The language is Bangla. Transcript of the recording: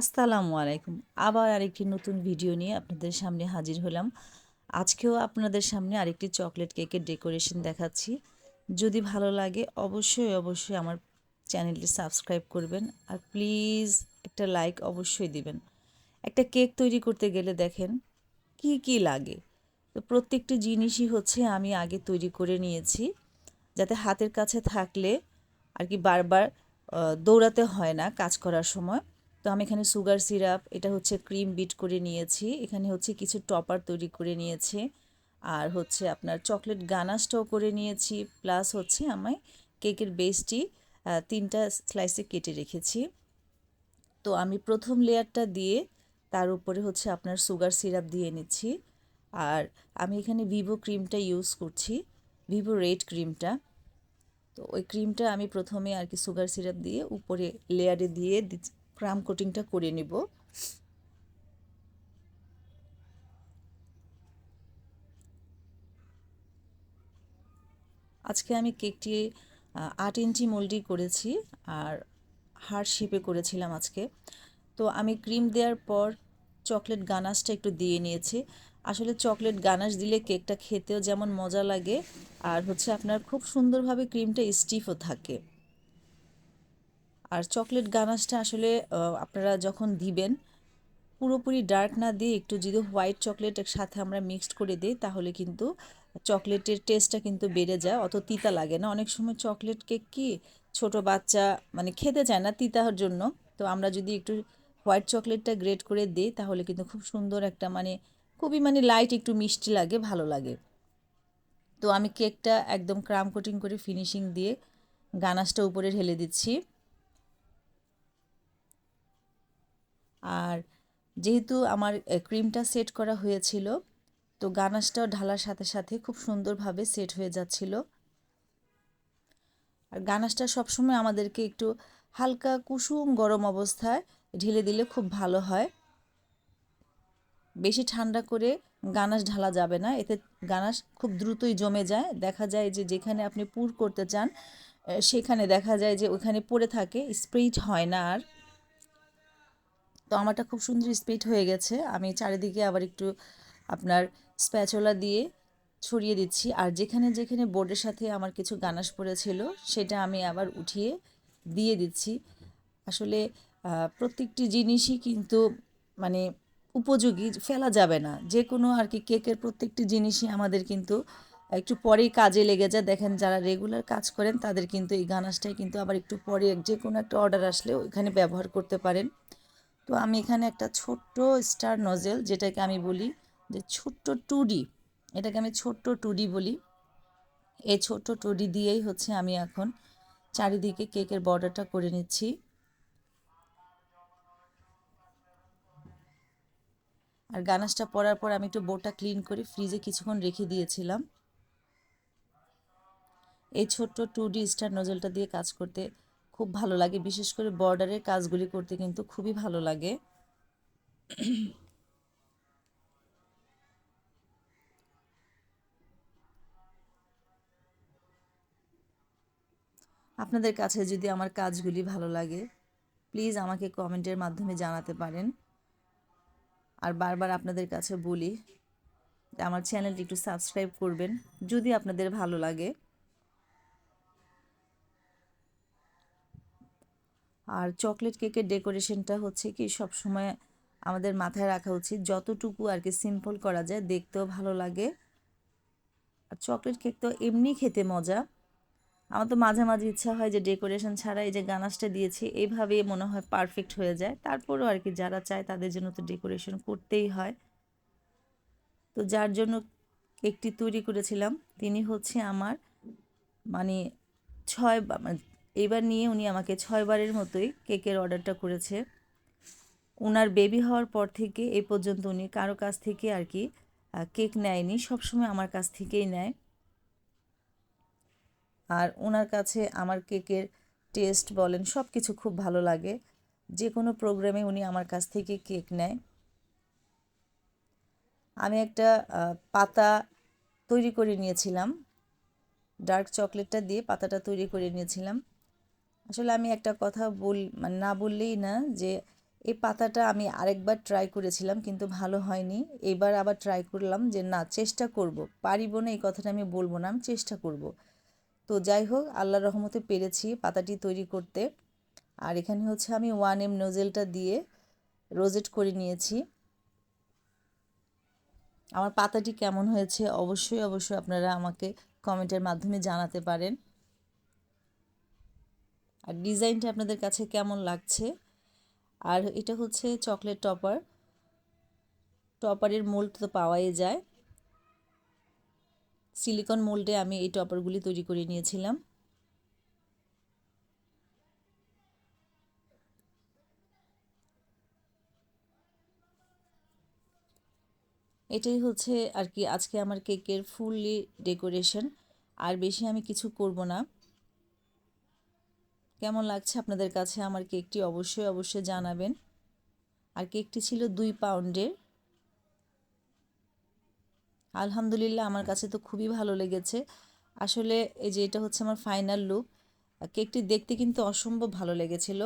আসসালামু আলাইকুম। আবার আরেকটি নতুন ভিডিও নিয়ে আপনাদের সামনে হাজির হলাম। আজকেও আপনাদের সামনে আরেকটি চকলেট কেকের ডেকোরেশন দেখাচ্ছি। যদি ভালো লাগে অবশ্যই অবশ্যই আমার চ্যানেলটি সাবস্ক্রাইব করবেন আর প্লিজ একটা লাইক অবশ্যই দিবেন। একটা কেক তৈরি করতে গেলে দেখেন কি কি লাগে। তো প্রত্যেকটি জিনিসই হচ্ছে আমি আগে তৈরি করে নিয়েছি। যাতে হাতের কাছে থাকলে আর কি বারবার দৌড়াতে হয় না কাজ করার সময়। তো আমি এখানে সুগার সিরাপ, এটা হচ্ছে ক্রিম বিট করে নিয়েছি। এখানে হচ্ছে কিছু টপার তৈরি করে নিয়েছি। আর হচ্ছে আপনার চকলেট গানাসটাও করে নিয়েছি। প্লাস হচ্ছে আমি কেকের বেসটি তিনটা স্লাইসে কেটে রেখেছি। তো আমি প্রথম লেয়ারটা দিয়ে তার উপরে হচ্ছে আপনার সুগার সিরাপ দিয়ে নিচ্ছি। আর আমি এখানে ভিভো ক্রিমটা ইউজ করছি, ভিভো রেড ক্রিমটা। তো ওই ক্রিমটা আমি প্রথমে আর কি সুগার সিরাপ দিয়ে উপরে লেয়ারে দিয়ে ক্রাম কোটিংটা করে নিব। আজকে আমি কেকটি আট ইঞ্চি মোল্ডি করেছি আর হার্ট শেপে করেছিলাম আজকে। তো আমি ক্রিম দেওয়ার পর চকলেট গানাশটা একটু দিয়ে নিয়েছি। আসলে চকলেট গানাশ দিলে কেকটা খেতেও যেমন মজা লাগে, আর হচ্ছে আপনার খুব সুন্দরভাবে ক্রিমটা স্টিফও থাকে। আর চকলেট গানাশটা আসলে আপনারা যখন দিবেন, পুরোপুরি ডার্ক না দিয়ে একটু যদি হোয়াইট চকলেটের সাথে আমরা মিক্সড করে দিই, তাহলে কিন্তু চকলেটের টেস্টটা কিন্তু বেড়ে যায়, অত তিতা লাগে না। অনেক সময় চকলেট কেক কি ছোট বাচ্চা মানে খেতে চায় না তিতার জন্য। তো আমরা যদি একটু হোয়াইট চকলেটটা গ্রেট করে দিই, তাহলে কিন্তু খুব সুন্দর একটা মানে খুবই মানে লাইট একটু মিষ্টি লাগে, ভালো লাগে। তো আমি কেকটা একদম ক্রাম কোটিং করে ফিনিশিং দিয়ে গানাশটা উপরে ঢেলে দিচ্ছি। আর যেহেতু আমার ক্রিমটা সেট করা হয়েছিল, তো গানাশটাও ঢালার সাথে সাথে খুব সুন্দরভাবে সেট হয়ে যাচ্ছিল। আর গানাশটা সবসময় আমাদেরকে একটু হালকা কুসুম গরম অবস্থায় ঢেলে দিলে খুব ভালো হয়। বেশি ঠান্ডা করে গানাশ ঢালা যাবে না, এতে গানাশ খুব দ্রুতই জমে যায়। দেখা যায় যে যেখানে আপনি পুর করতে চান সেখানে দেখা যায় যে ওখানে পড়ে থাকে স্প্রিট হয় না আর। তো আমারটা খুব সুন্দর স্পিড হয়ে গেছে। আমি চারিদিকে আবার একটু আপনার স্প্যাচোলা দিয়ে ছড়িয়ে দিচ্ছি। আর যেখানে যেখানে বোর্ডের সাথে আমার কিছু গানাশ পড়েছিল, সেটা আমি আবার উঠিয়ে দিয়ে দিচ্ছি। আসলে প্রত্যেকটি জিনিসই কিন্তু মানে উপযোগী, ফেলা যাবে না। যে কোনো আর কি কেকের প্রত্যেকটি জিনিসই আমাদের কিন্তু একটু পরেই কাজে লেগে যায়। দেখেন, যারা রেগুলার কাজ করেন, তাদের কিন্তু এই গানাশটাই কিন্তু আবার একটু পরে যে কোনো একটা অর্ডার আসলে ওইখানে ব্যবহার করতে পারেন। তো আমি এখানে একটা ছোট্ট স্টার নজেল যেটাকে আমি বলি যে ছোট্ট টুডি। এটাকে আমি ছোট্ট টুডি বলি। এই ছোট্ট টুডি দিয়েই হচ্ছে আমি এখন চারিদিকে কেকের বর্ডারটা করে নিচ্ছি। আর গানাসটা পরার পর আমি একটু বোর্ডটা ক্লিন করে ফ্রিজে কিছুক্ষণ রেখে দিয়েছিলাম। এই ছোট্ট টু ডি স্টার নজলটা দিয়ে কাজ করতে খুব ভালো লাগে। বিশেষ করে বর্ডারের কাজগুলি করতে কিন্তু খুবই ভালো লাগে। আপনাদের কাছে যদি আমার কাজগুলি ভালো লাগে প্লিজ আমাকে কমেন্টের মাধ্যমে জানাতে পারেন। আর বারবার আপনাদের কাছে বলি আমার চ্যানেলটি একটু সাবস্ক্রাইব করবেন, যদি আপনাদের ভালো লাগে। আর চকলেট কেকের ডেকোরেশনটা হচ্ছে কি সব সময় আমাদের মাথায় রাখা উচিত। যতটুকু আর কি সিম্পল করা যায়, দেখতেও ভালো লাগে। আর চকলেট কেক তো এমনি খেতে মজা। আমার তো মাঝে মাঝে ইচ্ছা হয় যে ডেকোরেশন ছাড়া এই যে গানাসটা দিয়েছি, এইভাবেই মনে হয় পারফেক্ট হয়ে যায়। তারপরও আর কি যারা চায় তাদের জন্য তো ডেকোরেশন করতেই হয়। তো যার জন্য কেকটি তৈরি করেছিলাম, তিনি হচ্ছে আমার মানে ছয় মানে এবার নিয়ে উনি আমাকে ছয়বারের মতোই কেকের অর্ডারটা করেছে। ওনার বেবি হওয়ার পর থেকে এ পর্যন্ত উনি কারও কাছ থেকে আর কি কেক নেয়নি, সবসময় আমার কাছ থেকেই নেয়। আর ওনার কাছে আমার কেকের টেস্ট বলেন সব কিছু খুব ভালো লাগে। যে কোনো প্রোগ্রামে উনি আমার কাছ থেকে কেক নেয়। আমি একটা পাতা তৈরি করে নিয়েছিলাম। ডার্ক চকলেটটা দিয়ে পাতাটা তৈরি করে নিয়েছিলাম। আসলে আমি একটা কথা বল মানে না বললেই না যে, এই পাতাটা আমি আরেকবার ট্রাই করেছিলাম কিন্তু ভালো হয়নি। এবার আবার ট্রাই করলাম যে, না, চেষ্টা করব। পারিব না এই কথাটা আমি বলব না, আমি চেষ্টা করব। তো যাই হোক আল্লাহ রহমতে পেরেছি পাতাটি তৈরি করতে। আর এখানে হচ্ছে আমি ওয়ান এম নোজেলটা দিয়ে রোজেট করে নিয়েছি। আমার পাতাটি কেমন হয়েছে অবশ্যই অবশ্যই আপনারা আমাকে কমেন্টের মাধ্যমে জানাতে পারেন। আর ডিজাইনটা আপনাদের কাছে কেমন লাগছে? আর এটা হচ্ছে চকলেট টপার। টপারের মোল্ড তো পাওয়াই যায়। সিলিকন মোল্ডে আমি এই টপারগুলি তৈরি করে নিয়েছিলাম। এটাই হচ্ছে আর কি আজকে আমার কেকের ফুললি ডেকোরেশন। আর বেশি আমি কিছু করব না। কেমন লাগছে আপনাদের কাছে আমার কেকটি অবশ্যই অবশ্যই জানাবেন। আর কেকটি ছিল দুই পাউন্ডের। আলহামদুলিল্লাহ আমার কাছে তো খুবই ভালো লেগেছে। আসলে এই যে এটা হচ্ছে আমার ফাইনাল লুক কেকটি দেখতে কিন্তু অসম্ভব ভালো লেগেছিল।